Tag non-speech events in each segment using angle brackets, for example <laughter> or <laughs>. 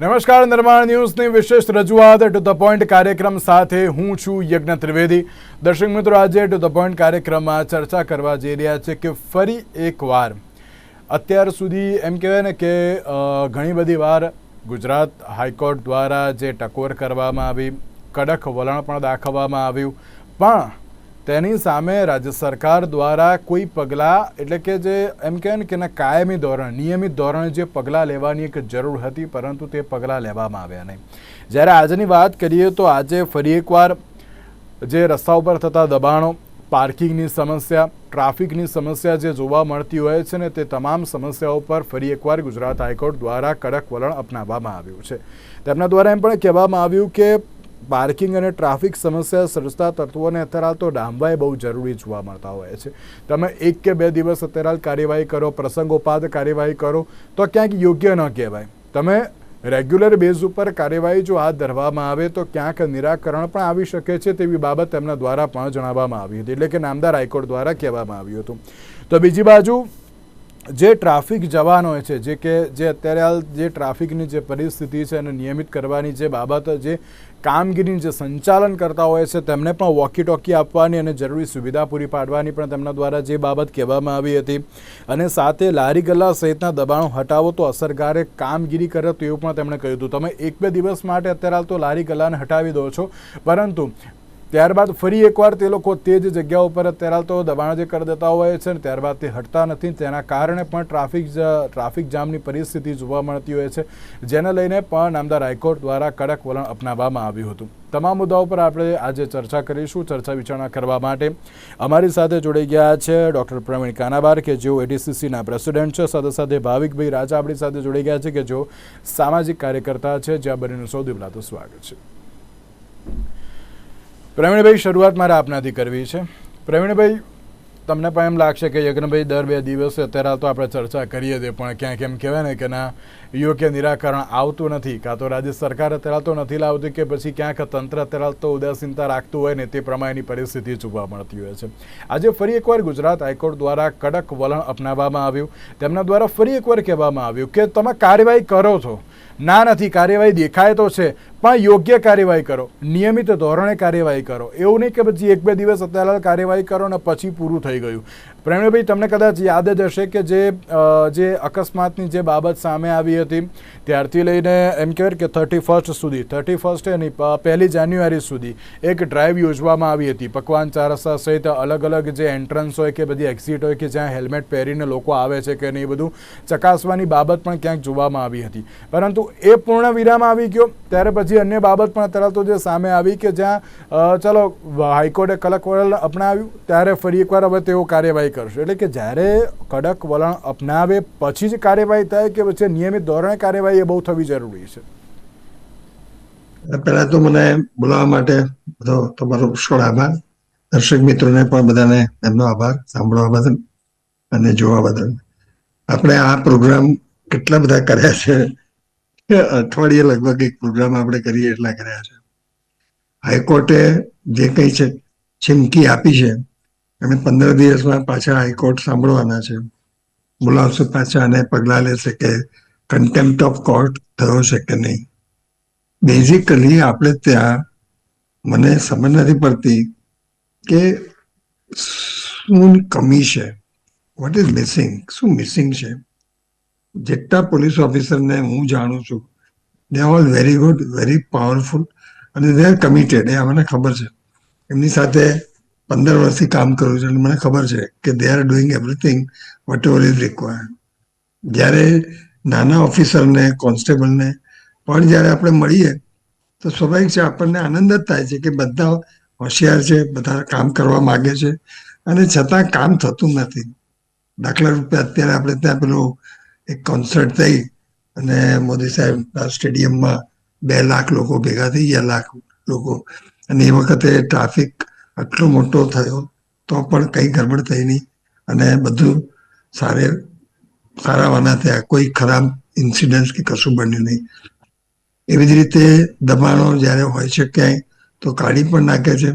નમસ્કાર, નિર્માણ ન્યૂઝની વિશેષ રજૂઆત ટુ ધ પોઈન્ટ કાર્યક્રમ સાથે હું છું યજ્ઞ ત્રિવેદી. દર્શક મિત્રો, આજે ટુ ધ પોઈન્ટ કાર્યક્રમમાં ચર્ચા કરવા જઈ રહ્યા છે કે ફરી એકવાર, અત્યાર સુધી એમ કહેવાય ને કે ઘણી બધી વાર ગુજરાત હાઈકોર્ટ દ્વારા જે ટકોર કરવામાં આવી, કડક વલણ પણ દાખવવામાં આવ્યું. પણ તેની સામે રાજ્ય સરકાર દ્વારા કોઈ પગલાં, એટલે કે જે એમ કહેવાય ને કે કાયમી ધોરણ, નિયમિત ધોરણે જે પગલાં લેવાની એક જરૂર હતી, પરંતુ તે પગલાં લેવામાં આવ્યા નહીં. જ્યારે આજની વાત કરીએ તો આજે ફરી એકવાર જે રસ્તા ઉપર થતા દબાણો, પાર્કિંગની સમસ્યા, ટ્રાફિકની સમસ્યા જે જોવા મળતી હોય છે ને તે તમામ સમસ્યાઓ પર ફરી એકવાર ગુજરાત હાઈકોર્ટ દ્વારા કડક વલણ અપનાવવામાં આવ્યું છે. તેમના દ્વારા એમ પણ કહેવામાં આવ્યું કે પાર્કિંગ અને ટ્રાફિક સમસ્યા સર્જતા તત્વોને અત્યારે હાલ તો ડામવા બહુ જરૂરી જોવા મળતા હોય છે. તમે એક કે બે દિવસ અત્યારે હાલ કાર્યવાહી કરો, પ્રસંગોપાત કાર્યવાહી કરો, તો ક્યાંક યોગ્ય ન કહેવાય. તમે રેગ્યુલર બેઝ ઉપર કાર્યવાહી જો હાથ ધરવામાં આવે તો ક્યાંક નિરાકરણ પણ આવી શકે છે તેવી બાબત તેમના દ્વારા પણ જણાવવામાં આવી હતી. એટલે કે નામદાર હાઈકોર્ટ દ્વારા કહેવામાં આવ્યું હતું. તો બીજી બાજુ, જે ટ્રાફિક જવાનો છે, જે કે જે અત્યારે હાલ જે ટ્રાફિકની જે પરિસ્થિતિ છે એને નિયમિત કરવાની જે બાબત જે કામગીરીનું જે સંચાલન કરતા હોય છે, તેમને પણ વોકી ટોકી આપવાની અને જરૂરી સુવિધા પૂરી પાડવાની પણ તેમના દ્વારા જે બાબત કહેવામાં આવી હતી. અને સાથે લારી ગલ્લા સહિતના દબાણો હટાવો તો અસરકારે કામગીરી કરે તો એવું પણ તેમણે કહ્યું હતું. તમે એક બે દિવસ માટે અત્યારે હાલ તો લારી ગલ્લાને હટાવી દો છો. પરંતુ ત્યારબાદ ફરી એકવાર તે લોકો તે જ જગ્યા ઉપર અત્યારે તો દબાણ જે કરી દેતા હોય છે ને ત્યારબાદ તે હટતા નથી તેના કારણે પણ ટ્રાફિક ટ્રાફિક જામની પરિસ્થિતિ જોવા મળતી હોય છે, જેને લઈને પણ નામદાર હાઈકોર્ટ દ્વારા કડક વલણ અપનાવવામાં આવ્યું હતું. તમામ મુદ્દાઓ પર આપણે આજે ચર્ચા કરીશું, ચર્ચા વિચારણા કરવા માટે. અમારી સાથે જોડાઈ ગયા છે ડૉક્ટર પ્રવીણ કાનાબાર, કે જેઓ એડીસીસીના પ્રેસિડેન્ટ છે. સાથે સાથે ભાવિકભાઈ રાજા આપણી સાથે જોડાઈ ગયા છે, કે જેઓ સામાજિક કાર્યકર્તા છે. જ્યાં બંનેનું સૌથી પહેલાં તો સ્વાગત છે. પ્રવીણભાઈ, શરૂઆત મારે આપનાથી કરવી છે. પ્રવીણભાઈ, તમને પણ એમ લાગશે કે યજ્ઞભાઈ દર બે દિવસે અત્યારે તો આપણે ચર્ચા કરીએ છીએ, પણ ક્યાંક એમ કહેવાય ને કે ના, યોગ્ય નિરાકરણ આવતું નથી. કાં તો રાજ્ય સરકાર અત્યારે તો નથી લાવતી કે પછી ક્યાંક તંત્ર અત્યારે તો ઉદાસીનતા રાખતું હોય ને તે પ્રમાણેની પરિસ્થિતિ જોવા મળતી હોય છે. આજે ફરી એકવાર ગુજરાત હાઈકોર્ટ દ્વારા કડક વલણ અપનાવવામાં આવ્યું. તેમના દ્વારા ફરી એકવાર કહેવામાં આવ્યું કે તમે કાર્યવાહી કરો છો. ના નથી, કાર્યવાહી દેખાય તો છે, પણ યોગ્ય કાર્યવાહી કરો. નિયમિત ધોરણે કાર્યવાહી કરો. એવું નહીં કે પછી એક બે દિવસ અત્યારે કાર્યવાહી કરો ને પછી પૂરું થઈ ગયું. પ્રેમભાઈ તમને કદાચ યાદ જ હશે કે જે જે અકસ્માતની જે બાબત સામે આવી હતી, ત્યારથી લઈને એમ કહેવાય કે થર્ટી ફર્સ્ટ સુધી થર્ટી ફર્સ્ટ નહીં પહેલી જાન્યુઆરી સુધી એક ડ્રાઈવ યોજવામાં આવી હતી. પકવાન ચાર સહિત અલગ અલગ જે એન્ટ્રન્સ હોય કે બધી એક્ઝિટ હોય કે જ્યાં હેલ્મેટ પહેરીને લોકો આવે છે કે નહીં બધું ચકાસવાની બાબત પણ ક્યાંક જોવામાં આવી હતી. પરંતુ એ પૂર્ણ વિરામ આવી ગયો, ત્યારે પછી અન્ય બાબત પણ તરત જે સામે આવી કે જ્યાં ચલો, હાઈકોર્ટે કલક વલણ અપનાવ્યું, ત્યારે ફરી એકવાર હવે તેઓ કાર્યવાહી કરશે. એટલે કે જ્યારે કડક વલણ અપનાવે, પછી જ કાર્યવાહી થાય કે પછી નિયમિત ધોરણે કાર્યવાહી એ બહુ થવી જરૂરી છે? પહેલા તો મને બોલાવવા માટે બધો તમારો પુષ્કળ આભાર. દર્શક મિત્રોને પણ બધાને એમનો આભાર. સાંભળવા બદલ અને જોવા બદલ. આપણે આ પ્રોગ્રામ કેટલા બધા કર્યા છે? અઠવાડિયે લગભગ એક પ્રોગ્રામ આપણે કરીએ એટલા કર્યા છે. હાઈકોર્ટે જે કંઈ છે, ચીમકી આપી છે અને પંદર દિવસમાં પાછા હાઈકોર્ટ સાંભળવાના છે. બોલાવશે પાછા અને પગલાં લેશે કે કન્ટેમ્પ્ટ ઓફ કોર્ટ થયો છે કે નહીં. બેઝિકલી આપણે ત્યાં મને સમજ નથી પડતી કે શું કમી છે. વોટ ઇઝ મિસિંગ શું મિસિંગ છે? જેટલા પોલીસ ઓફિસરને હું જાણું છું they all very good very powerful અને દે આર કમિટેડ એ મને ખબર છે. એમની સાથે પંદર વર્ષથી કામ કરું છું મને ખબર છે કે they are doing everything whatever is required જ્યારે નાના ઓફિસરને, કોન્સ્ટેબલને, પણ જ્યારે આપણે મળીએ, તો સ્વાભાવિક છે આપણને આનંદ જ થાય છે કે બધા હોશિયાર છે, બધા કામ કરવા માગે છે. અને છતાં કામ થતું નથી. દાખલા રૂપે અત્યારે આપણે ત્યાં પેલું એક કોન્સર્ટ થઈ અને મોદી સાહેબ સ્ટેડિયમમાં બે લાખ લોકો ભેગા થઈ ગયા, લાખ લોકો. અને એ વખતે ટ્રાફિક આટલો મોટો થયો, તો પણ કંઈ ગડબડ થઈ નહીં. અને બધું સારે, સારા વાના થયા. કોઈ ખરાબ ઇન્સિડન્ટ કે કશું બન્યું નહીં. એવી જ રીતે દબાણો જ્યારે હોય છે ક્યાંય, તો કાઢી પણ નાખે છે.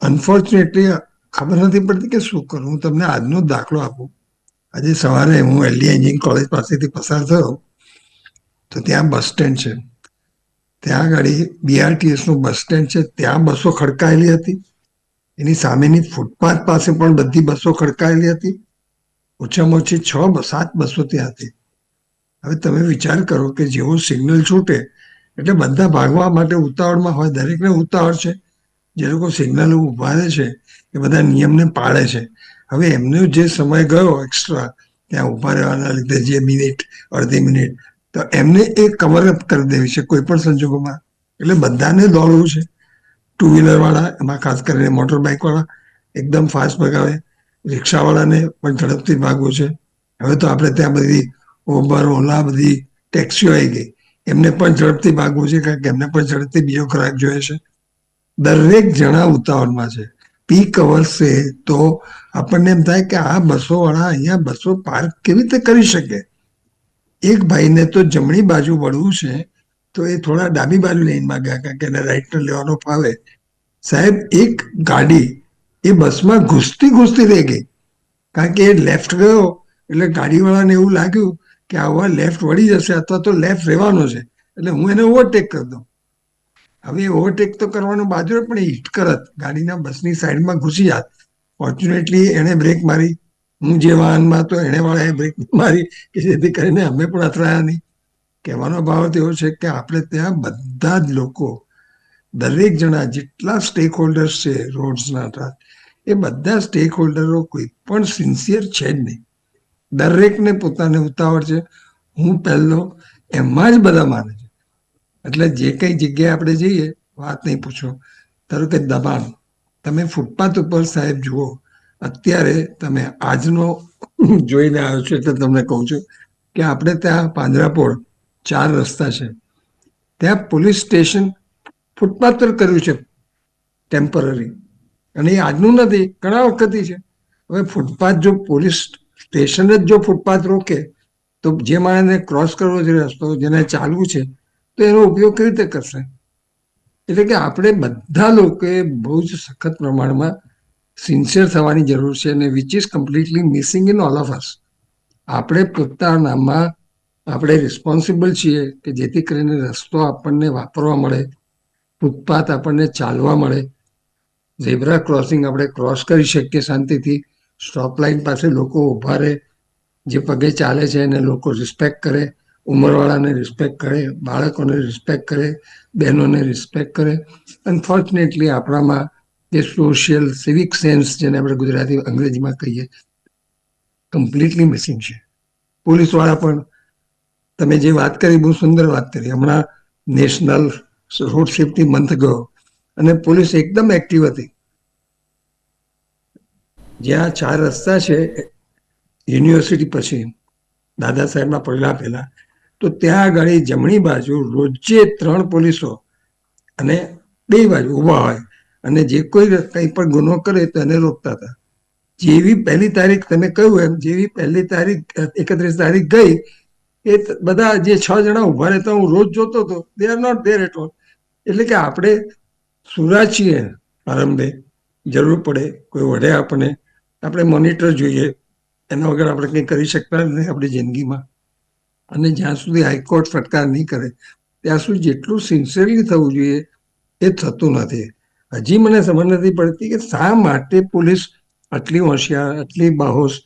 અનફોર્ચ્યુનેટલી ખબર નથી પડતી કે શું કરું? હું તમને આજનો દાખલો આપું. આજે સવારે હું એલડી એન્જિનિયરિંગ કોલેજ પાસેથી પસાર થયો, તો ત્યાં બસ સ્ટેન્ડ છે. ત્યાં આગળ બીઆરટીએસનું બસ સ્ટેન્ડ છે, ત્યાં બસો ખડકાયેલી હતી. એની સામેની ફૂટપાથ પાસે પણ બધી બસો ખડકાયેલી હતી. ઓછામાં ઓછી છ સાત બસો ત્યાં હતી. હવે તમે વિચાર કરો કે જેવો સિગ્નલ છૂટે, એટલે બધા ભાગવા માટે ઉતાવળમાં હોય, દરેકને ઉતાવળ છે. જે લોકો સિગ્નલ ઊભા રહે છે, એ બધા નિયમને પાળે છે. હવે એમનો જે સમય ગયો એક્સ્ટ્રા ત્યાં ઊભા રહેવાના લીધે જે મિનિટ અડધી મિનિટ તો એમને એ કવર અપ કરી દેવી છે કોઈ પણ સંજોગોમાં. એટલે બધાને દોડવું છે. ટુ વ્હીલર વાળા એમાં ખાસ કરીને મોટર બાઇક વાળા એકદમ ફાસ્ટ ભગાવે રિક્ષાવાળાને પણ ઝડપથી ભાગવું છે. હવે તો આપણે ત્યાં બધી ઓબર ઓલા બધી ટેક્સીઓ આવી ગઈ. એમને પણ ઝડપથી ભાગવું છે કારણ કે એમને પણ ઝડપથી બીજો ખોરાક જોઈએ છે. દરેક જણા ઉતાવળમાં છે. પીક અવર્સ તો આપણને એમ થાય કે આ બસો વાળા અહીંયા બસો પાર્ક કેવી રીતે કરી શકે? એક ભાઈને તો જમણી બાજુ વળવું છે, તો એ થોડા ડાબી બાજુ લેનમાં ગયા કારણ કે એને રાઈટને લેવાનો ફાવે. સાહેબ, એક ગાડી એ બસમાં ઘૂસતી ઘૂસતી રહી ગઈ. કારણ કે એ લેફ્ટ ગયો, એટલે ગાડીવાળાને એવું લાગ્યું કે આવા લેફ્ટ વળી જશે, અથવા તો લેફ્ટ રહેવાનો છે, એટલે હું એને ઓવરટેક કરી દઉં. હવે ઓવરટેક તો કરવાનો બાજુ પણ હિટ કરત. ગાડીના બસની સાઈડમાં ઘૂસી જાત. ફોર્ચ્યુનેટલી એણે બ્રેક મારી. હું જે વાહનમાં તો એણે વાળાએ બ્રેક મારી કે જેથી કરીને અમે પણ અથડાયા નહીં. કહેવાનો ભાવ એવો છે કે આપણે ત્યાં બધા જ લોકો, દરેક જણા, જેટલા સ્ટેક હોલ્ડર્સ છે રોડ્સના એ બધા સ્ટેક હોલ્ડરો કોઈ પણ સિન્સિયર છે જ નહીં. દરેકને પોતાને ઉતાવળ છે. હું પહેલો, એમાં જ બધા માને છે. એટલે જે કઈ જગ્યાએ આપણે જઈએ, વાત નહીં પૂછો. ધારો કે દબાણ. તમે ફૂટપાથ ઉપર સાહેબ જુઓ અત્યારે તમે આજનો <laughs> જોઈને આવ્યો છો એટલે તમને કહું છું કે આપણે ત્યાં પાંજરાપોળ ચાર રસ્તા છે. ત્યાં પોલીસ સ્ટેશન ફૂટપાથ પર કર્યું છે ટેમ્પરરી. અને એ આજનું નથી, ઘણા વખતથી છે. હવે ફૂટપાથ જો પોલીસ સ્ટેશન જ જો ફૂટપાથ રોકે, તો જે માણસને ક્રોસ કરવો છે રસ્તો, જેને ચાલવું છે, તો એનો ઉપયોગ કેવી રીતે કરશે? એટલે કે આપણે બધા લોકોએ બહુ જ સખત પ્રમાણમાં સિન્સિયર થવાની જરૂર છે અને which is completely missing in all of us આપણે પોતાનામાં આપણે રિસ્પોન્સિબલ છીએ કે જેથી કરીને રસ્તો આપણને વાપરવા મળે, ફૂટપાથ આપણને ચાલવા મળે. ઝેબ્રા ક્રોસિંગ આપણે ક્રોસ કરી શકીએ શાંતિથી. સ્ટોપ લાઇન પાસે લોકો ઊભા રહે, જે પગે ચાલે છે એને લોકો રિસ્પેક્ટ કરે, ઉંમરવાળાને રિસ્પેક્ટ કરે, બાળકોને રિસ્પેક્ટ કરે, બહેનોને રિસ્પેક્ટ કરે. અનફોર્ચ્યુનેટલી આપણામાં જે સોશિયલ સિવિક સેન્સ જેને આપણે ગુજરાતી, અંગ્રેજીમાં કહીએ કમ્પ્લીટલી મિસિંગ છે. પોલીસવાળા પણ, તમે જે વાત કરી, બહુ સુંદર વાત કરી. હમણાં નેશનલ રોડ સેફટી મંથ ગયો અને પોલીસ એકદમ એક્ટિવ હતી. જ્યાં ચાર રસ્તા છે યુનિવર્સિટી પછી, દાદા સાહેબના પગલા પહેલા, તો ત્યાં આગળ જમણી બાજુ રોજે ત્રણ પોલીસો અને બે બાજુ ઊભા હોય. અને જે કોઈ કંઈ પણ ગુનો કરે તો એને રોકતા હતા. જેવી પહેલી તારીખ તમે કહ્યું એમ, જેવી પહેલી તારીખ, એકત્રીસ તારીખ ગઈ, એ બધા જે છ જણા ઊભા રહેતા, હું રોજ જોતો હતો they are not there at all એટલે કે આપણે સુરા છીએ આરંભે જરૂર પડે, કોઈ વડે આપણને, આપણે મોનિટર જોઈએ, એના વગર આપણે કંઈ કરી શકતા નથી આપણી જિંદગીમાં. અને જ્યાં સુધી હાઈકોર્ટ ફટકાર નહીં કરે, ત્યાં સુધી જેટલું સિન્સિયરલી થવું જોઈએ, એ થતું નથી. હજી મને સમજ નથી પડતી કે શા માટે પોલીસ આટલી હોશિયાર, આટલી બાહોશ,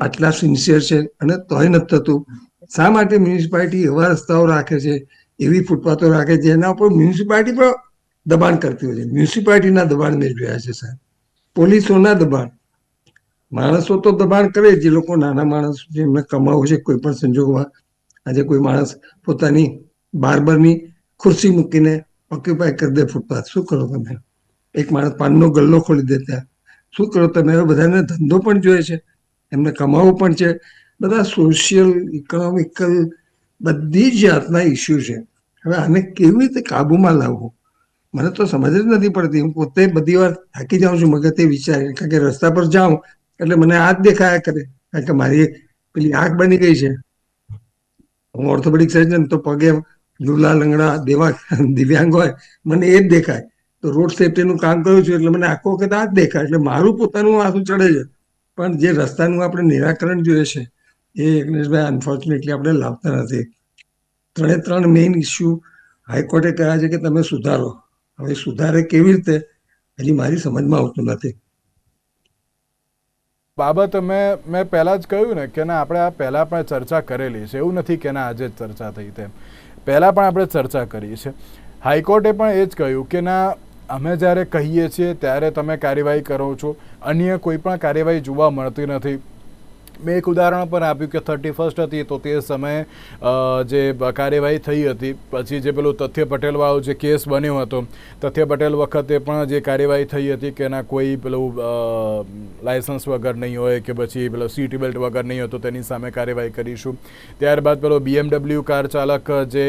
આટલા સિન્સિયર છે અને તોય નથી થતું? શા માટે મ્યુનિસિપાલિટી એવા રસ્તાઓ રાખે છે, એવી ફૂટપાથો રાખે છે એના ઉપર મ્યુનિસિપાલિટી પણ દબાણ કરતી હોય છે? મ્યુનિસિપાલિટીના દબાણ મેં જોયા છે, સાહેબ. પોલીસોના દબાણ. માણસો તો દબાણ કરે, જે લોકો નાના માણસ જેમને કમાવું છે કોઈ પણ સંજોગોમાં. આજે કોઈ માણસ પોતાની બારબરની ખુરશી મૂકીને ઓક્યુપાય કરી દે ફૂટપાથ. શું કરો તમે? એક માણસ પાનનો ગલ્લો ખોલી દેતા. શું કરો તમે? હવે બધાને ધંધો પણ જોઈએ છે. એમને કમાવું પણ છે. બધા સોશિયલ ઇકોનોમિકલ બધી જ જાતના ઇસ્યુ છે. હવે આને કેવી રીતે કાબુમાં લાવવું? મને તો સમજ જ નથી પડતી. હું પોતે બધી વાર થાકી જાઉં છું મગજે વિચારી. કારણ કે રસ્તા પર જાઉં એટલે મને આ જ દેખાયા કરે. કારણ કે મારી પેલી આંખ બની ગઈ છે. હું ઓર્થોપેડિક સર્જન તો પગે લુલા, લંગડા, દેવા, દિવ્યાંગ હોય. મને એ જ દેખાય. તો રોડ સેફટીનું કામ કર્યું છું એટલે મને આખો વખત આ જ દેખાય એટલે મારું પોતાનું આંસુ ચડે છે. પણ જે રસ્તાનું આપણે નિરાકરણ જોઈએ છે, એ એકનેશભાઈ અનફોર્ચ્યુનેટલી આપણે લાવતા નથી. ત્રણે ત્રણ મેઇન ઇસ્યુ હાઈકોર્ટે કહ્યા છે કે તમે સુધારો. હવે સુધારે કેવી રીતે? હજી મારી સમજમાં આવતું નથી. બાબત મેં મેં પહેલાં જ કહ્યું ને કે ના, આપણે આ પહેલાં પણ ચર્ચા કરેલી છે. એવું નથી કે ના, આજે જ ચર્ચા થઈ તેમ. પહેલાં પણ આપણે ચર્ચા કરી છે. હાઈકોર્ટે પણ એ જ કહ્યું કે ના અમે જ્યારે કહીએ છીએ, ત્યારે તમે કાર્યવાહી કરો છો. અન્ય કોઈ પણ કાર્યવાહી જોવા મળતી નથી. મેં એક ઉદાહરણ પણ આપ્યું કે થર્ટી ફર્સ્ટ હતી તો તે સમયે જે કાર્યવાહી થઈ હતી. પછી જે પેલું તથ્ય પટેલવાળો જે કેસ બન્યો હતો, તથ્ય પટેલ વખતે પણ જે કાર્યવાહી થઈ હતી કે એના કોઈ પેલું લાયસન્સ વગર નહીં હોય કે પછી પેલો સીટ બેલ્ટ વગર નહીં હોય તો તેની સામે કાર્યવાહી કરીશું. ત્યારબાદ પેલો બીએમડબલ્યુ કાર ચાલક જે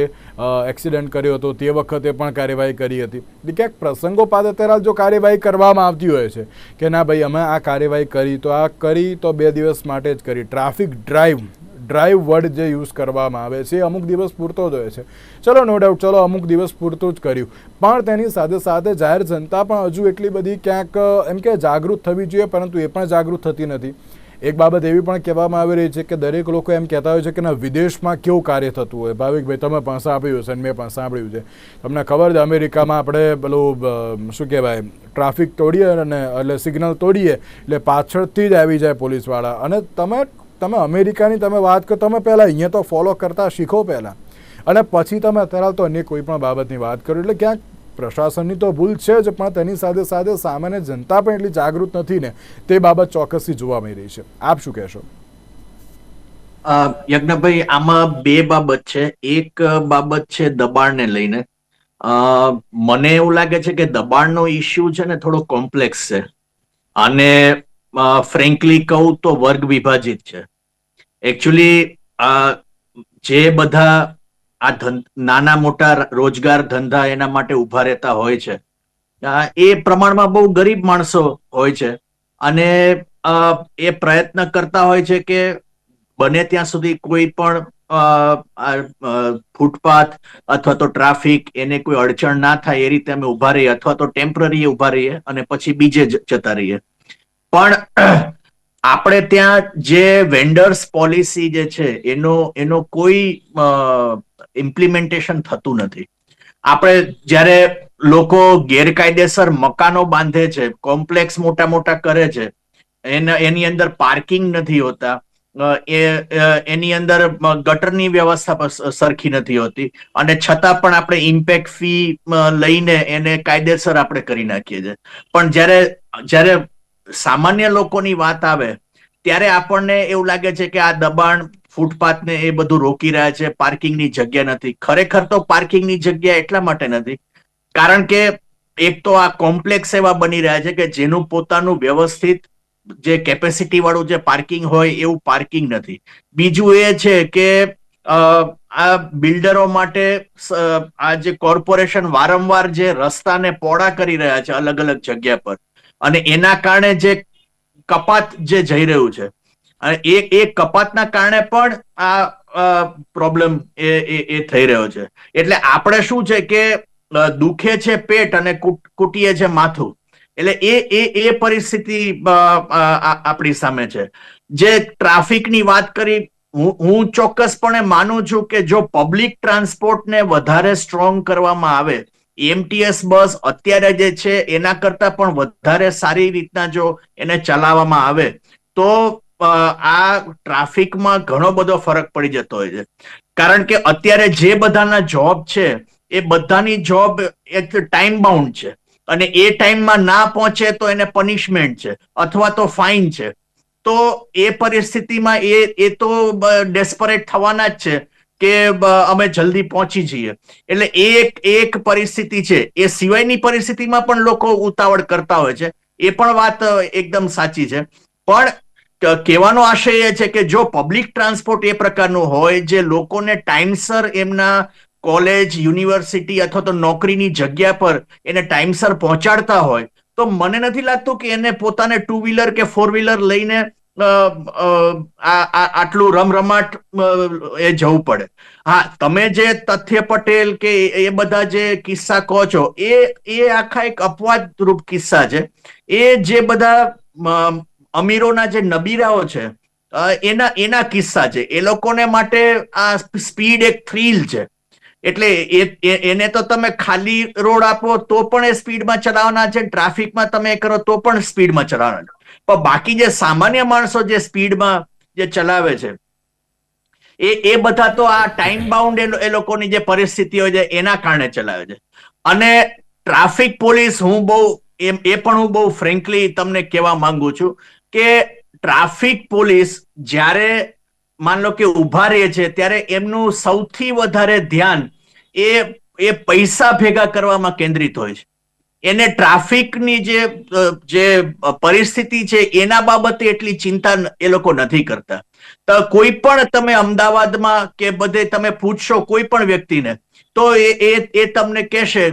એક્સિડન્ટ કર્યો હતો તે વખતે પણ કાર્યવાહી કરી હતી. ક્યાંક પ્રસંગોપાત અત્યારે જો કાર્યવાહી કરવામાં આવતી હોય છે કે ના ભાઈ અમે આ કાર્યવાહી કરી તો આ કરી તો બે દિવસ માટે જ કરી. ટ્રાફિક ડ્રાઈવ ડ્રાઈવ વર્ડ જે યુઝ કરવામાં આવે છે, એ અમુક દિવસ પૂરતો જ હોય છે. ચલો નો ડાઉટ ચલો, અમુક દિવસ પૂરતું જ કર્યું. પણ તેની સાથે સાથે જાહેર જનતા પણ હજુ એટલી બધી ક્યાંક, એમ કે જાગૃત થવી જોઈએ, પરંતુ એ પણ જાગૃત થતી નથી. એક બાબત એવી પણ કહેવામાં આવી રહી છે કે દરેક લોકો એમ કહેતા હોય છે કે ના, વિદેશમાં કેવું કાર્ય થતું હોય? ભાવિકભાઈ તમે પણ સાંભળ્યું છે અને મેં પણ સાંભળ્યું છે. તમને ખબર છે અમેરિકામાં આપણે પેલું શું કહેવાય, ટ્રાફિક તોડીએ અને એટલે સિગ્નલ તોડીએ એટલે પાછળથી જ આવી જાય પોલીસવાળા. અને તમે તમે અમેરિકાની તમે વાત કરો, તમે પહેલાં અહીંયા તો ફોલો કરતા શીખો પહેલાં. અને પછી તમે અત્યારે તો અન્ય કોઈ પણ બાબતની વાત કરો, એટલે ક્યાંક પ્રશાસનની તો ભૂલ છે જ, પણ તેની સાથે સાથે સામાન્ય જનતા પણ એટલી જાગૃત નથી ને, તે બાબત ચોક્કસથી જોવા મળી રહી છે. આપ શું કહેશો? યજ્ઞભાઈ, આમાં બે બાબત છે. એક બાબત છે દબાણને લઈને. મને એવું લાગે છે કે દબાણનો ઇસ્યુ છે ને થોડો કોમ્પ્લેક્સ છે. અને ફ્રેન્કલી કહું તો વર્ગ વિભાજિત છે. એકચ્યુઅલી જે બધા આ નાના મોટા રોજગાર ધંધા એના માટે ઊભા રહેતા હોય છે. એ પ્રમાણમાં બહુ ગરીબ માણસો હોય છે. અને એ પ્રયત્ન કરતા હોય છે કે બને ત્યાં સુધી કોઈ પણ ફૂટપાથ અથવા તો ટ્રાફિક એને કોઈ અડચણ ના થાય એ રીતે અમે ઊભા રહીએ અથવા તો ટેમ્પરરી ઊભા રહીએ અને પછી બીજે જતા રહીએ. પણ <clears throat> આપણે ત્યાં જે વેન્ડર્સ પોલિસી જે છે એનો એનો કોઈ ઇમ્પ્લિમેન્ટેશન થતું નથી. આપણે જ્યારે લોકો ગેરકાયદેસર મકાનો બાંધે છે કોમ્પ્લેક્સ મોટા મોટા કરે છે, એના, એની અંદર પાર્કિંગ નથી હોતા એ એની અંદર ગટરની વ્યવસ્થા સરખી નથી હોતી, અને છતાં પણ આપણે ઇમ્પેક્ટ ફી લઈને એને કાયદેસર આપણે કરી નાખીએ છીએ. પણ જ્યારે જ્યારે સામાન્ય લોકોની વાત આવે, ત્યારે આપણને એવું લાગે છે કે આ દબાણ ફૂટપાથને એ બધું રોકી રહ્યા છે, પાર્કિંગની જગ્યા નથી. ખરેખર તો પાર્કિંગની જગ્યા એટલા માટે નથી. કારણ કે એક તો આ કોમ્પ્લેક્સ એવા બની રહ્યા છે કે જેનું પોતાનું વ્યવસ્થિત જે કેપેસિટી વાળું જે પાર્કિંગ હોય એવું પાર્કિંગ નથી. બીજું એ છે કે આ બિલ્ડરો માટે આ જે કોર્પોરેશન વારંવાર જે રસ્તાને પોળા કરી રહ્યા છે અલગ અલગ જગ્યા પર. અને એના કારણે જે કપાત જે જઈ રહ્યું છે અને એ એ કપાતના કારણે પણ આ પ્રોબ્લેમ એ, એ- થઈ રહ્યો છે. એટલે આપણે શું છે કે દુખે છે પેટ અને કુટ- કુટીએ છે માથું. એટલે એ એ એ પરિસ્થિતિ આપણી સામે છે. જે ટ્રાફિકની વાત કરી, હું હું ચોક્કસપણે માનું છું કે જો પબ્લિક ટ્રાન્સપોર્ટને વધારે સ્ટ્રોંગ કરવામાં આવે એમટીએસ બસ અત્યારે જે છે, એના કરતા પણ વધારે સારી રીતના જો એને ચલાવવામાં આવે, તો આ ટ્રાફિકમાં ઘણો બધો ફરક પડી જતો હોય છે. કારણ કે અત્યારે જે બધાના જોબ છે, એ બધાની જોબ એક ટાઈમ બાઉન્ડ છે. અને એ ટાઈમમાં ના પહોંચે તો એને પનિશમેન્ટ છે, અથવા તો ફાઇન છે. તો એ પરિસ્થિતિમાં એ એ તો ડેસ્પરેટ થવાના જ છે કે અમે જલ્દી પહોંચી જઈએ. એટલે એક એક પરિસ્થિતિ છે. એ સિવાયની પરિસ્થિતિમાં પણ લોકો ઉતાવળ કરતા હોય છે. એ પણ વાત એકદમ સાચી છે. પણ કહેવાનો આશય એ છે કે જો પબ્લિક ટ્રાન્સપોર્ટ એ પ્રકારનું હોય, જે લોકોને ટાઈમસર એમના કોલેજ યુનિવર્સિટી અથવા તો નોકરીની જગ્યા પર એને ટાઈમસર પહોંચાડતા હોય, તો મને નથી લાગતું કે એને પોતાને ટુ વ્હીલર કે ફોર વ્હીલર લઈને આટલું રમરમાટ એ જવું પડે. હા, તમે જે તથ્ય પટેલ કે એ બધા જે કિસ્સા કહો છો, એ એ આખા એક અપવાદરૂપ કિસ્સા છે. એ જે બધા અમીરોના જે નબીરાઓ છે એના એના કિસ્સા છે. એ લોકોને માટે આ સ્પીડ એક થ્રીલ છે. એટલે એ એને તો તમે ખાલી રોડ આપો તો પણ એ સ્પીડમાં ચલાવવાના છે, ટ્રાફિકમાં તમે કરો તો પણ સ્પીડમાં ચલાવવાના પણ બાકી જે સામાન્ય માણસો જે સ્પીડમાં જે ચલાવે છે, એ એ બધા તો આ ટાઈમ બાઉન્ડ એ લોકોની જે પરિસ્થિતિ હોય છે, એના કારણે ચલાવે છે. અને ટ્રાફિક પોલીસ હું બહુ એ પણ હું બહુ ફ્રેન્કલી તમને કહેવા માંગુ છું કે ટ્રાફિક પોલીસ જ્યારે માન લો કે ઊભા રહે છે, ત્યારે એમનું સૌથી વધારે ધ્યાન એ એ પૈસા ભેગા કરવામાં કેન્દ્રિત હોય છે. એને ટ્રાફિકની જે જે પરિસ્થિતિ છે, એના બાબતે એટલી ચિંતા એ લોકો નથી કરતા. તો કોઈ પણ તમે અમદાવાદમાં કે બધે તમે પૂછશો કોઈ પણ વ્યક્તિને તો એ એ એ તમને કહેશે,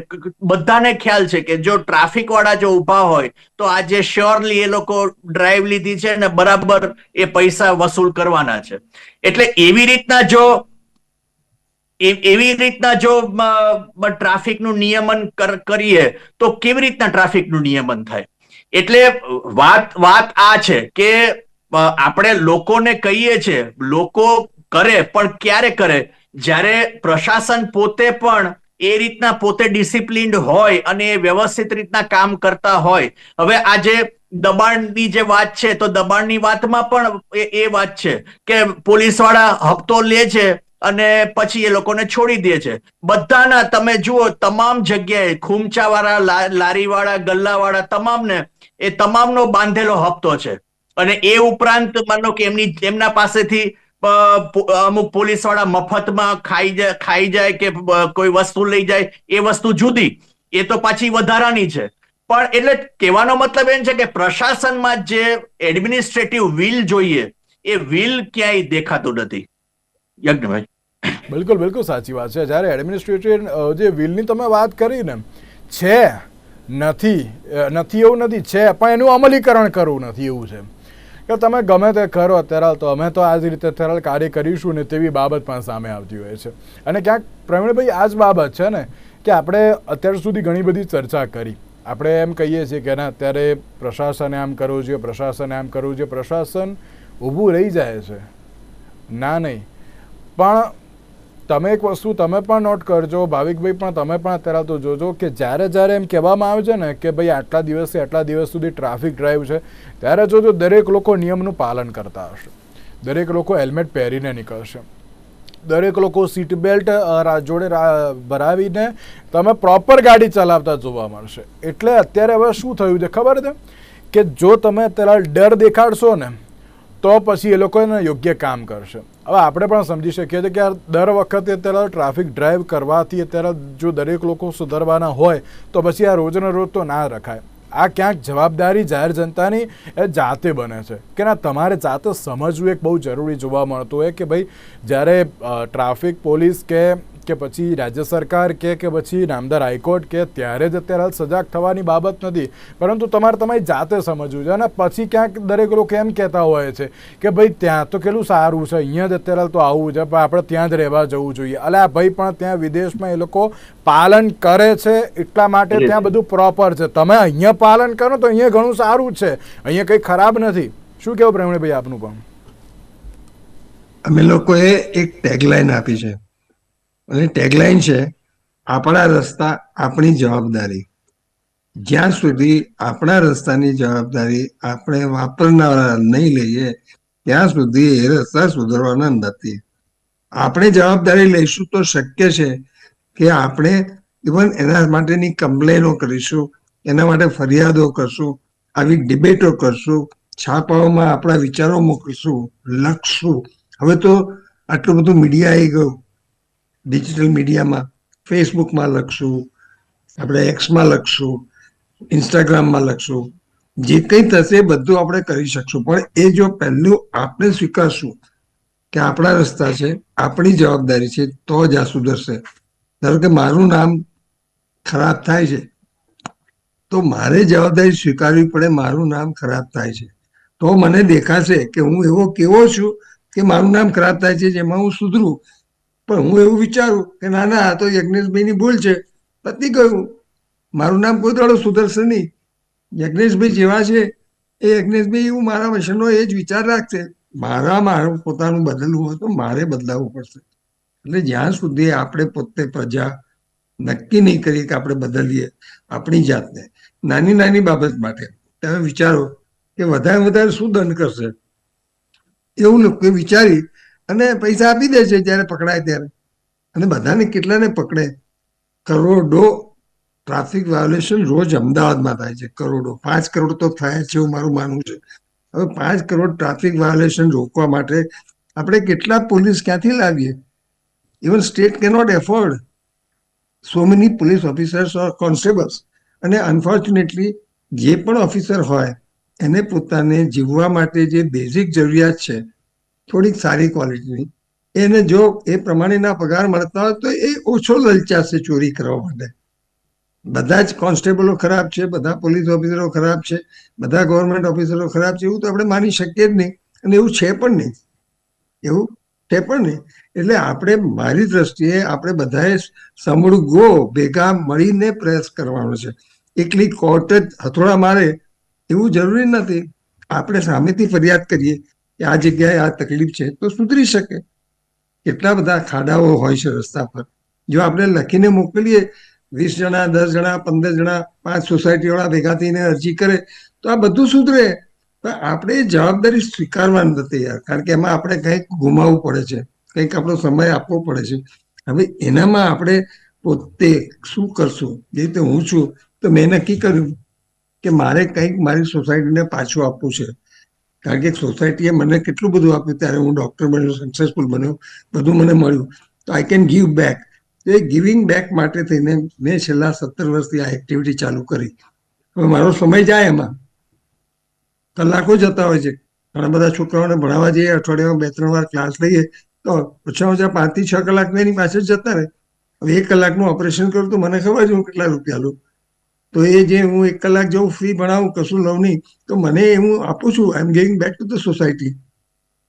બધાને ખ્યાલ છે કે જો ટ્રાફિક વાળા જો ઊભા હોય, તો આજે શ્યોરલી એ લોકો ડ્રાઈવ લીધી છે અને બરાબર એ પૈસા વસૂલ કરવાના છે. એટલે એવી રીતના જો એવી રીતના જો ટ્રાફિકનું નિયમન કરીએ, તો કેવી રીતના ટ્રાફિકનું નિયમન થાય? એટલે વાત વાત આ છે કે આપણે લોકોને કહીએ છીએ લોકો કરે, પણ ક્યારે કરે? જ્યારે પ્રશાસન પોતે પણ એ રીતના પોતે ડિસિપ્લિન્ડ હોય અને એ વ્યવસ્થિત રીતના કામ કરતા હોય, હવે આજે દબાણની જે વાત છે, તો દબાણની વાતમાં પણ એ વાત છે કે પોલીસવાળા હપ્તો લે છે અને પછી એ લોકોને છોડી દે છે. બધાના તમે જુઓ, તમામ જગ્યાએ ખૂમચાવાળા લારીવાળા, ગલ્લાવાળા તમામને, એ તમામનો બાંધેલો હપ્તો છે. અને એ ઉપરાંત માનો કે એમની, એમના પાસેથી અમુક પોલીસવાળા મફતમાં ખાઈ જાય ખાઈ જાય કે કોઈ વસ્તુ લઈ જાય, એ વસ્તુ જુદી. એ તો પાછી વધારાની છે. પણ એટલે કહેવાનો મતલબ એમ છે કે પ્રશાસનમાં જે એડમિનિસ્ટ્રેટિવ વિલ જોઈએ, એ વિલ ક્યાંય દેખાતું નથી. યજ્ઞભાઈ. બિલકુલ બિલકુલ સાચી વાત છે. જ્યારે એડમિનિસ્ટ્રેટિવ જે વિલની તમે વાત કરી ને છે, નથી નથી એવું નથી, છે, પણ એનું અમલીકરણ કરવું નથી એવું છે. કે તમે ગમે તે કરો અત્યારે તો અમે તો આ જ રીતે અત્યારે કાર્ય કરીશું ને તેવી બાબત પણ સામે આવતી હોય છે. અને ક્યાંક પ્રવીણભાઈ આ જ બાબત છે ને કે આપણે અત્યાર સુધી ઘણી બધી ચર્ચા કરી. આપણે એમ કહીએ છીએ કે ના, અત્યારે પ્રશાસને આમ કરવું જોઈએ, પ્રશાસને આમ કરવું જોઈએ. પ્રશાસન ઊભું રહી જાય છે. ના નહીં. પણ તમે એક વસ્તુ તમે પણ નોટ કરજો, ભાવિકભાઈ પણ તમે પણ અત્યારે તો જોજો કે જ્યારે જ્યારે એમ કહેવામાં આવે છે ને કે ભાઈ આટલા દિવસથી આટલા દિવસ સુધી ટ્રાફિક ડ્રાઈવ છે, ત્યારે જોજો દરેક લોકો નિયમનું પાલન કરતા હશે. દરેક લોકો હેલ્મેટ પહેરીને નીકળશે. દરેક લોકો સીટ બેલ્ટ જોડે ભરાવીને તમે પ્રોપર ગાડી ચલાવતા જોવા મળશે. એટલે અત્યારે હવે શું થયું છે ખબર છે? કે જો તમે અત્યારે ડર દેખાડશો ને તો પછી એ લોકોને યોગ્ય કામ કરશે. હવે આપણે પણ સમજી શકીએ છીએ કે યાર દર વખતે અત્યારે ટ્રાફિક ડ્રાઈવ કરવાથી અત્યારે જો દરેક લોકો સુધરવાના હોય, તો પછી આ રોજને રોજ તો ના રખાય. આ ક્યાંક જવાબદારી જાહેર જનતાની એ જાતે બને છે. કે ના, તમારે જાતે સમજવું એક બહુ જરૂરી જોવા મળતું હોય કે ભાઈ, જ્યારે ટ્રાફિક પોલીસ કે કે પછી રાજ્ય સરકાર કે કે પછી નામદાર હાઈકોર્ટ કે ત્યારે જ અત્યારે હાલ સજાગ થવાની બાબત નથી. પરંતુ તમારે તમારી જાતે સમજવું છે અને પછી ક્યાંક દરેક લોકો એમ કહેતા હોય છે કે ભાઈ ત્યાં તો કેટલું સારું છે અહીંયા જ અત્યારે હાલ તો આવવું છે પણ આપણે ત્યાં જ રહેવા જવું જોઈએ. અલ્યા ભાઈ પણ ત્યાં વિદેશમાં એ લોકો પાલન કરે છે એટલા માટે ત્યાં બધું પ્રોપર છે. તમે અહીંયા પાલન કરો તો અહીંયા ઘણું સારું છે. અહીંયા કંઈ ખરાબ નથી. શું કહેવું પ્રવીણભાઈ આપનું પણ? અમે લોકોએ એક ટેગલાઈન આપી છે. અને ટેગલાઈન છે, આપણા રસ્તા, આપણી જવાબદારી. જ્યાં સુધી આપણા રસ્તાની જવાબદારી આપણે વાપરનારા નહીં લઈએ, ત્યાં સુધી એ રસ્તા સુધરવાના નથી. આપણે જવાબદારી લઈશું તો શક્ય છે કે આપણે ઇવન એના માટેની કમ્પ્લેનો કરીશું, એના માટે ફરિયાદો કરશું, આવી ડિબેટો કરશું, છાપાઓમાં આપણા વિચારો મોકલીશું લખશું. હવે તો આટલું બધું મીડિયા આવી ગયું. ડિજિટલ મીડિયામાં ફેસબુકમાં લખશું, આપણે એક્સમાં લખશું ઇન્સ્ટાગ્રામમાં લખશું. જે કંઈ થશે બધું આપણે કરી શકશું. પણ એ જો પહેલું આપણે સ્વીકારશું કે આપણા રસ્તા છે, આપણી જવાબદારી છે, તો જ આ સુધરશે. ધારો કે મારું નામ ખરાબ થાય છે, તો મારે જવાબદારી સ્વીકારવી પડે, મારું નામ ખરાબ થાય છે. તો મને દેખાશે કે હું એવો કેવો છું કે મારું નામ ખરાબ થાય છે, જેમાં હું સુધરું. પણ હું એવું વિચારું કે ના ના, આ તો યજ્ઞેશભાઈની ભૂલ છે. પતી ગયું મારું નામ કોઈ દાડો સુધરશે નહીં યજ્ઞેશભાઈ જેવા છે. એ યજ્ઞેશભાઈ એવું મારા વિષયનો એ જ વિચાર રાખશે. મારા, મારું પોતાનું બદલવું હોય તો મારે બદલાવવું પડશે. એટલે જ્યાં સુધી આપણે પોતે પ્રજા નક્કી નહીં કરીએ કે આપણે બદલીએ આપણી જાતને, નાની નાની બાબત માટે તમે વિચારો કે વધારે વધારે શું દંડ કરશે? એવું લોકો વિચારી અને પૈસા આપી દે છે જ્યારે પકડાય ત્યારે. અને બધાને કેટલાને પકડે? કરોડો ટ્રાફિક વાયોલેશન રોજ અમદાવાદમાં થાય છે, કરોડો. પાંચ કરોડ તો થાય છે એવું મારું માનવું છે. હવે પાંચ કરોડ ટ્રાફિક વાયોલેશન રોકવા માટે આપણે કેટલા પોલીસ ક્યાંથી લાવીએ? Even state cannot afford so many police officers or constables અને અનફોર્ચ્યુનેટલી જે પણ ઓફિસર હોય, એને પોતાને જીવવા માટે જે બેઝિક જરૂરિયાત છે થોડીક સારી ક્વોલિટીની એને જો એ પ્રમાણેના પગાર મળતા હોય તો એ ઓછો લલચાશે ચોરી કરવા માટે. બધા જ કોન્સ્ટેબલો ખરાબ છે, બધા પોલીસ ઓફિસરો ખરાબ છે, બધા ગવર્મેન્ટ ઓફિસરો ખરાબ છે, એવું તો આપણે માની શકીએ જ નહીં. અને એવું છે પણ નહીં. એવું છે પણ નહીં. એટલે આપણે મારી દ્રષ્ટિએ આપણે બધાએ સમૂળ ગો, ભેગા મળીને પ્રયાસ કરવાનો છે. એકલી કોર્ટ જ હથોડા મારે એવું જરૂરી નથી. આપણે સામેથી ફરિયાદ કરીએ. કે આ જગ્યાએ આ તકલીફ છે, તો સુધરી શકે. કેટલા બધા ખાડાઓ હોય છે રસ્તા પર. જો આપણે લખીને મોકલીએ, વીસ જણા, દસ જણા, પંદર જણા, પાંચ સોસાયટીવાળા ભેગા થઈને અરજી કરે, તો આ બધું સુધરે. પણ આપણે જવાબદારી સ્વીકારવા નથી યાર, કારણ કે એમાં આપણે કંઈક ગુમાવવું પડે છે, કંઈક આપણો સમય આપવો પડે છે. હવે એનામાં આપણે પોતે શું કરશું? જે રીતે હું છું, તો મેં નક્કી કર્યું કે મારે કંઈક મારી સોસાયટીને પાછું આપવું છે. કારણ કે સોસાયટીએ મને કેટલું બધું આપ્યું ત્યારે હું ડૉક્ટર બન્યો સક્સેસફુલ બન્યો, બધું મને મળ્યું. તો I can give back a giving back માટે થઈને મેં છેલ્લા સત્તર વર્ષથી આ એક્ટિવિટી ચાલુ કરી. હવે મારો સમય જાય એમાં. કલાકો જતા હોય છે. ઘણા બધા છોકરાઓને ભણાવવા જઈએ, અઠવાડિયામાં બે, ત્રણ વાર ક્લાસ લઈએ, તો ઓછા પાંચથી છ કલાક એની પાછળ જતા રહે. હવે એક કલાકનું ઓપરેશન કરું તો મને ખબર છે હું કેટલા રૂપિયા લઉં. તો એ જે હું એક કલાક જેવું ફ્રી ભણાવું, કશું લઉં નહીં, તો મને હું આપું છું. I am giving back to the society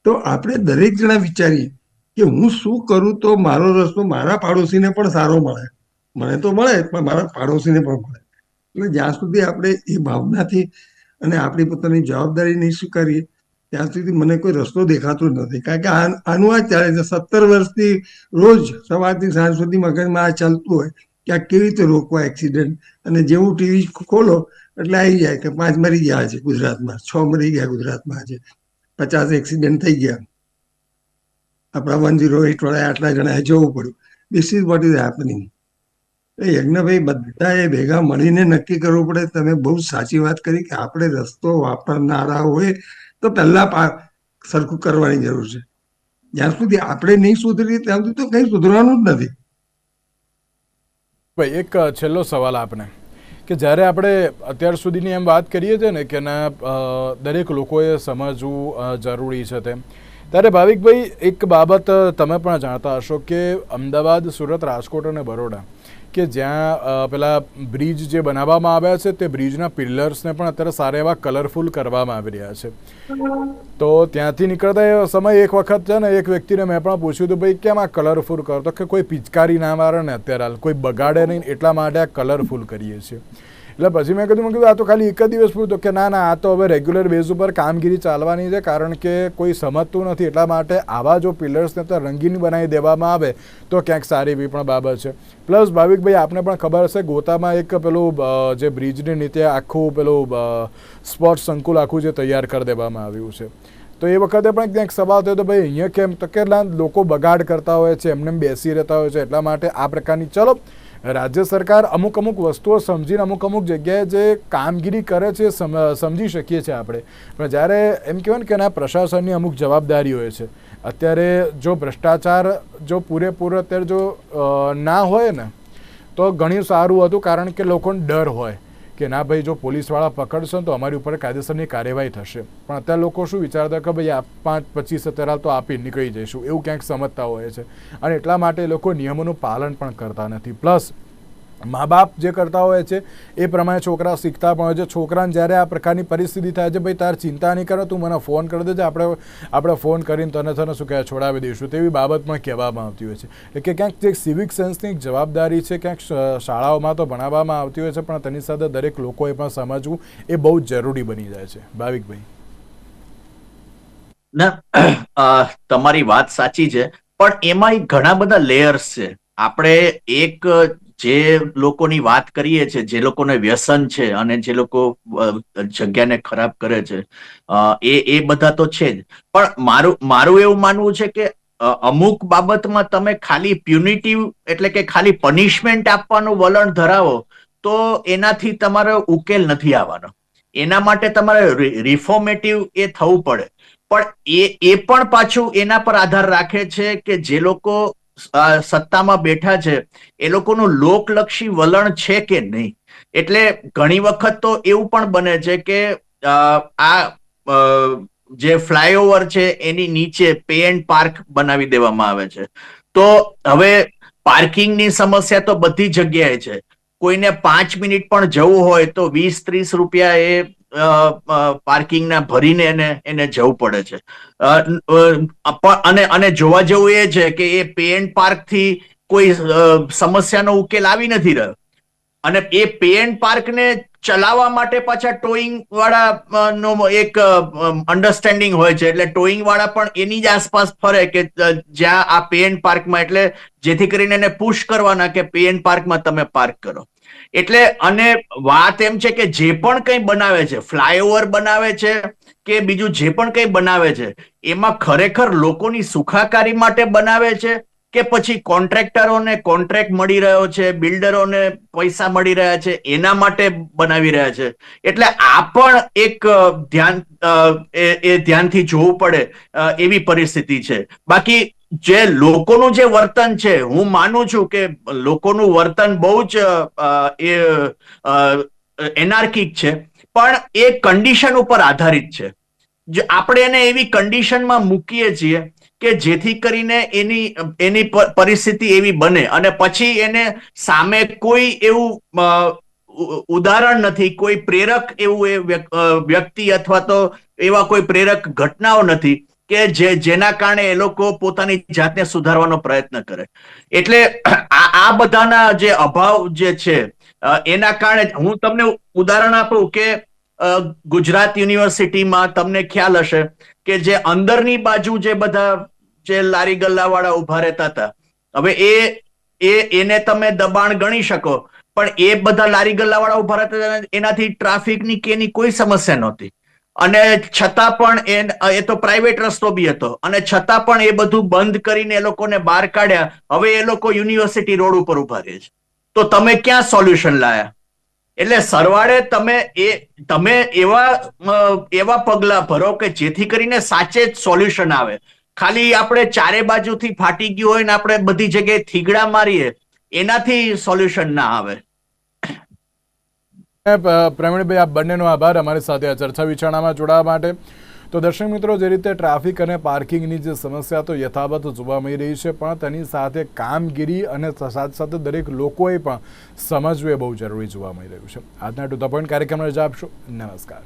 તો આપણે દરેક જણા વિચારીએ કે હું શું કરું તો મારો રસ્તો મારા પાડોશીને પણ સારો મળે. મને તો મળે, પણ મારા પાડોશીને પણ મળે. એટલે જ્યાં સુધી આપણે એ ભાવનાથી અને આપણી પોતાની જવાબદારી નહીં સ્વીકારીએ, ત્યાં સુધી મને કોઈ રસ્તો દેખાતો નથી. કારણ કે આનું આ ચાલે છે. સત્તર વર્ષથી રોજ સવારથી સાંજ સુધી મગજમાં આ ચાલતું હોય કે આ કેવી રીતે રોકવા એક્સિડન્ટ અને જેવું ટીવી ખોલો, એટલે આવી જાય કે પાંચ મરી ગયા છે ગુજરાતમાં, છ મરી ગયા ગુજરાતમાં આજે પચાસ એક્સિડન્ટ થઈ ગયા. આપણા વન ઝીરો એટ વાળા આટલા જણાએ જવું પડ્યું. This is what is happening એ યજ્ઞભાઈ, બધાએ ભેગા મળીને નક્કી કરવું પડે. તમે બહુ સાચી વાત કરી કે આપણે રસ્તો વાપરનારા હોય તો પહેલા સરખું કરવાની જરૂર છે. જ્યાં સુધી આપણે નહીં સુધરી ત્યાં સુધી તો કંઈ સુધરવાનું જ નથી. ભાઈ, એક છેલ્લો સવાલ આપને. કે જ્યારે આપણે અત્યાર સુધીની એમ વાત કરીએ છીએ ને કે ના દરેક લોકોએ સમજવું જરૂરી છે તેમ, ત્યારે ભાવિકભાઈ, એક બાબત તમે પણ જાણતા હશો કે અમદાવાદ, સુરત, રાજકોટ અને બરોડા કે જ્યાં પેલા બ્રિજ જે બનાવવામાં આવ્યા છે, તે બ્રિજના પિલર્સને પણ અત્યારે સારા એવા કલરફુલ કરવામાં આવી રહ્યા છે. તો ત્યાંથી નીકળતા એ સમય એક વખત છે ને એક વ્યક્તિને મેં પણ પૂછ્યું હતું, ભાઈ, કેમ આ કલરફુલ કરતો કે કોઈ પિચકારી ના મારે ને અત્યારે હાલ, કોઈ બગાડે નહીં, એટલા માટે આ કલરફુલ કરીએ છીએ. એટલે પછી મેં કીધું મેં કીધું, આ તો ખાલી એક જ દિવસ પૂરતો કે ના ના, આ તો હવે રેગ્યુલર બેઝ ઉપર કામગીરી ચાલવાની છે, કારણ કે કોઈ સમજતું નથી. એટલા માટે આવા જો પિલર્સને તો રંગીન બનાવી દેવામાં આવે, તો ક્યાંક સારી એવી પણ બાબત છે. પ્લસ ભાવિકભાઈ, આપને પણ ખબર હશે, ગોતામાં એક પેલું જે બ્રિજની નીચે આખું પેલું સ્પોર્ટ્સ સંકુલ આખું જે તૈયાર કરી દેવામાં આવ્યું છે. તો એ વખતે પણ ક્યાંક સવાલ થયો તો, ભાઈ, અહીંયા કેમ, તો કેટલા લોકો બગાડ કરતા હોય છે, એમને એમ બેસી રહેતા હોય છે? એટલા માટે આ પ્રકારની, ચલો રાજ્ય સરકાર અમુક અમુક વસ્તુઓ સમજીને અમુક અમુક જગ્યાએ જે કામગીરી કરે છે સમજી શકીએ છીએ આપણે. પણ જ્યારે એમ કહેવાય કે ના પ્રશાસનની અમુક જવાબદારી હોય છે, અત્યારે જો ભ્રષ્ટાચાર જો પૂરેપૂરો અત્યારે જો ના હોય ને, તો ઘણું સારું હતું કારણ કે લોકોને ડર હોય. કે ના ભાઈ, જો પોલીસવાળા પકડશે તો અમારી ઉપર કાયદેસરની કાર્યવાહી થશે. પણ અત્યારે લોકો શું વિચારતા કે ભાઈ આ પાંચ, પચીસ અત્યારે તો આપી નીકળી જઈશું. એવું ક્યાંક સમજતા હોય છે. અને એટલા માટે લોકો નિયમોનું પાલન પણ કરતા નથી. પ્લસ મા બાપ જે કરતા હોય છે, એ પ્રમાણે છોકરા શીખતા પણ હોય છે. છોકરાને જ્યારે આ પ્રકારની પરિસ્થિતિ થાય છે, ભાઈ, તાર ચિંતા નહીં કરો, તું મને ફોન કરી દેજે, આપણે આપણે ફોન કરીને તને તને શું કહેવાય છોડાવી દઈશું. તેવી બાબત પણ કહેવામાં આવતી હોય છે. એટલે કે ક્યાંક જે સિવિક સેન્સની જવાબદારી છે, ક્યાંક શાળાઓમાં તો ભણાવવામાં આવતી હોય છે, પણ તેની સાથે દરેક લોકોએ પણ સમજવું એ બહુ જરૂરી બની જાય છે. ભાવિકભાઈ ના તમારી વાત સાચી છે, પણ એમાં ઘણા બધા લેયર્સ છે. આપણે એક જે લોકોની વાત કરીએ છીએ જે લોકોને વ્યસન છે અને જે લોકો જગ્યાને ખરાબ કરે છે એ એ બધા તો છે જ. પણ મારું મારું એવું માનવું છે કે અમુક બાબતમાં તમે ખાલી પ્યુનિટિવ એટલે કે ખાલી પનિશમેન્ટ આપવાનું વલણ ધરાવો, તો એનાથી તમારો ઉકેલ નથી આવવાનો. એના માટે તમારે રિફોર્મેટિવ એ થવું પડે. પણ એ એ પણ પાછું એના પર આધાર રાખે છે કે જે લોકો સત્તામાં બેઠા છે. એ લોકોનું લોકલક્ષી વલણ છે કે નહીં? એટલે ઘણી વખત તો એવું પણ બને છે કે આ જે ફ્લાયઓવર છે એની નીચે પે એન્ડ પાર્ક બનાવી દેવામાં આવે છે. તો હવે પાર્કિંગની સમસ્યા તો બધી જગ્યાએ છે. કોઈને પાંચ મિનિટ પણ જવું હોય તો વીસ ત્રીસ રૂપિયા એ પાર્કિંગના ભરીને એને એને જવું પડે છે. અને અને જોવા જેવું એ છે કે એ પે એન્ડ પાર્કથી કોઈ સમસ્યાનો ઉકેલ આવી નથી રહ્યો. અને એ પે એન્ડ પાર્કને ચલાવવા માટે પાછા ટોઈંગ વાળા નો એક અન્ડરસ્ટેન્ડિંગ હોય છે. એટલે ટોઈંગ વાળા પણ એની જ આસપાસ ફરે કે જ્યાં આ પે એન્ડ પાર્કમાં એટલે જેથી કરીને એને પુશ કરવાના કે પે એન્ડ પાર્કમાં તમે પાર્ક કરો. એટલે અને વાત એમ છે કે જે પણ કંઈ બનાવે છે, ફ્લાયઓવર બનાવે છે કે બીજું જે પણ કંઈ બનાવે છે, એમાં ખરેખર લોકોની સુખાકારી માટે બનાવે છે કે પછી કોન્ટ્રાક્ટરોને કોન્ટ્રાક્ટ મળી રહ્યો છે, બિલ્ડરોને પૈસા મળી રહ્યા છે, એના માટે બનાવી રહ્યા છે. એટલે આ પણ એક ધ્યાન એ ધ્યાનથી જોવું પડે એવી પરિસ્થિતિ છે. બાકી જે લોકોનું જે વર્તન છે, હું માનું છું કે લોકોનું વર્તન બહુ જ એ એનાર્કિક છે, પણ એ કન્ડિશન ઉપર આધારિત છે. આપણે એને એવી કન્ડિશનમાં મૂકીએ છીએ કે જેથી કરીને એની એની પરિસ્થિતિ એવી બને અને પછી એને સામે કોઈ એવું ઉદાહરણ નથી, કોઈ પ્રેરક એવું એ વ્યક- વ્યક્તિ અથવા તો એવા કોઈ પ્રેરક ઘટનાઓ નથી કે જે, જેના કારણે એ લોકો પોતાની જાતને સુધારવાનો પ્રયત્ન કરે. એટલે આ આ બધાના જે અભાવ જે છે એના કારણે હું તમને ઉદાહરણ આપું કે ગુજરાત યુનિવર્સિટીમાં તમને ખ્યાલ હશે કે જે અંદરની બાજુ જે બધા જે લારી ગલ્લા વાળા ઊભા રહેતા હતા, હવે એ એ, એને તમે દબાણ ગણી શકો, પણ એ બધા લારી ગલ્લા વાળા ઊભા રહેતા હતા એનાથી ટ્રાફિકની કેની કોઈ સમસ્યા નહોતી. અને છતાં પણ એ તો પ્રાઇવેટ રસ્તો બી હતો. અને છતાં પણ એ બધું બંધ કરીને એ લોકોને બહાર કાઢ્યા. હવે એ લોકો યુનિવર્સિટી રોડ ઉપર ઊભા રહે છે. તો તમે ક્યાં સોલ્યુશન લાયા? એટલે સરવાળે તમે એ, તમે એવા એવા પગલા ભરો કે જેથી કરીને સાચે જ સોલ્યુશન આવે. ખાલી આપણે ચારે બાજુથી ફાટી ગયું હોય ને આપણે બધી જગ્યાએ થીગડા મારીએ, એનાથી સોલ્યુશન ના આવે. પ્રવીણભાઈ, આપ બંનેનો આભાર. અમારી સાથે આ ચર્ચા વિચારણામાં જોડાવા માટે. તો દર્શક મિત્રો, જે રીતે ટ્રાફિક અને પાર્કિંગની જે સમસ્યા તો યથાવત જોવા મળી રહી છે, પણ તેની સાથે કામગીરી અને સાથે સાથે દરેક લોકોએ પણ સમજવું એ બહુ જરૂરી જોવા મળી રહ્યું છે. આજના ટુ ધ પોઈન્ટ કાર્યક્રમને રજા આપશો. નમસ્કાર.